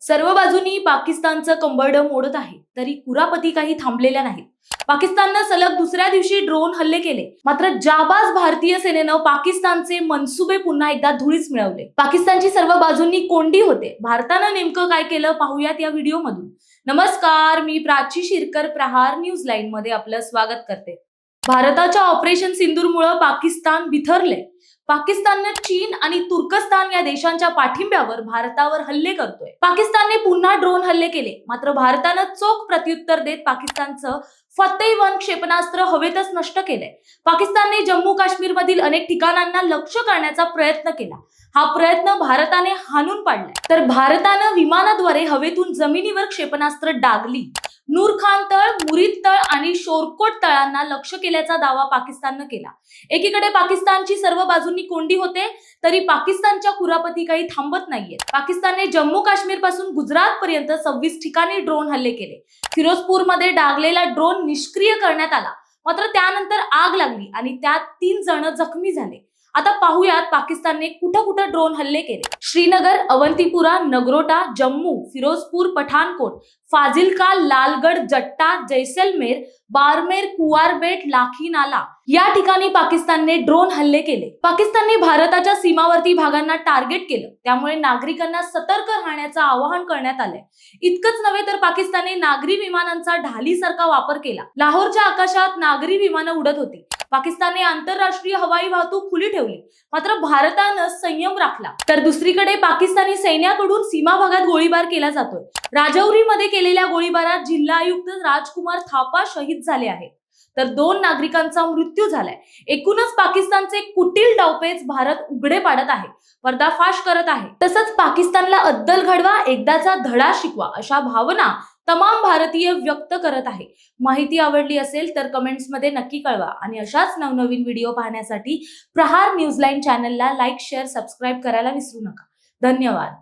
सर्व बाजूनी पाकिस्तानचं कंबरडं मोडत आहे. तरी कुरापती काही थांबलेल्या नाहीत. पाकिस्ताननं सलग दुसऱ्या दिवशी ड्रोन हल्ले केले. मात्र जाबाज भारतीय सेनेनं पाकिस्तानचे मनसुबे पुन्हा एकदा धुळीस मिळवले. पाकिस्तानची सर्व बाजूंनी कोंडी होते. भारतानं नेमकं काय केलं पाहूयात या व्हिडिओमधून. नमस्कार मी प्राची शिरकर प्रहार न्यूज लाईन मध्ये आपलं स्वागत करते. भारताच्या ऑपरेशन सिंदूरमुळे पाकिस्तान बिथरले पाकिस्ताननं चीन आणि तुर्कस्तान या देशांच्या पाठिंब्यावर भारतावर हल्ले करतोय. पाकिस्तानने पुन्हा ड्रोन हल्ले केले. मात्र भारतानं चोख प्रत्युत्तर देत पाकिस्तानचं फतेह वन क्षेपणास्त्र हवेतच नष्ट केलंय. पाकिस्तानने जम्मू काश्मीरमधील अनेक ठिकाणांना लक्ष करण्याचा प्रयत्न केला. हा प्रयत्न भारताने हाणून पाडलाय. तर भारतानं विमानाद्वारे हवेतून जमिनीवर क्षेपणास्त्र डागली. नूरखान तळ मुरीद तळ आणि शोरकोट तळांना लक्ष केल्याचा दावा पाकिस्ताननं केला. एकीकडे पाकिस्तानची सर्व बाजूंनी कोंडी होते तरी पाकिस्तानच्या कुरापती काही थांबत नाहीये पाकिस्तानने जम्मू काश्मीरपासून गुजरात पर्यंत सव्वीस ठिकाणी ड्रोन हल्ले केले. फिरोजपूरमध्ये डागलेला ड्रोन निष्क्रिय करण्यात आला. मात्र त्यानंतर आग लागली आणि त्यात तीन जण जखमी झाले. आता पाहूयात पाकिस्तानने कुठं कुठं ड्रोन हल्ले केले. श्रीनगर अवंतीपुरा नगरोटा जम्मू फिरोजपूर पठाणकोट फाजिलका लालगड जट्टा जैसलमेर बारमेर कुवारबेट लाखी नाला या ठिकाणी पाकिस्तानने ड्रोन हल्ले केले. पाकिस्तानने भारताच्या सीमावर्ती भागांना टार्गेट केलं. त्यामुळे नागरिकांना सतर्क राहण्याचं आवाहन करण्यात आलंय. इतकंच नव्हे तर पाकिस्तानने नागरी विमानांचा ढालीसारखा वापर केला. लाहोरच्या आकाशात नागरी विमानं उडत होती. पाकिस्तानने आंतरराष्ट्रीय हवाई वाहतूक खुली ठेवली. मात्र भारतानं संयम राखला. तर दुसरीकडे पाकिस्तानी सैन्याकडून सीमा भागात गोळीबार केला जातोय. राजौरीमध्ये केलेल्या गोळीबारात जिल्हा आयुक्त राजकुमार थापा शहीद झाले आहेत. तर दोन नागरिकांचा मृत्यू झालाय. एकूणच पाकिस्तानचे कुटील डावपेच भारत उघडे पाडत आहे. पर्दाफाश करत आहे. तसंच पाकिस्तानला अद्दल घडवा एकदाचा धडा शिकवा अशा भावना तमाम भारतीय व्यक्त करत आहे. माहिती आवडली असेल तर कमेंट्समध्ये नक्की कळवा. आणि अशाच नवनवीन व्हिडिओ पाहण्यासाठी प्रहार न्यूज लाईन चॅनलला लाईक शेअर सबस्क्राईब करायला विसरू नका. धन्यवाद.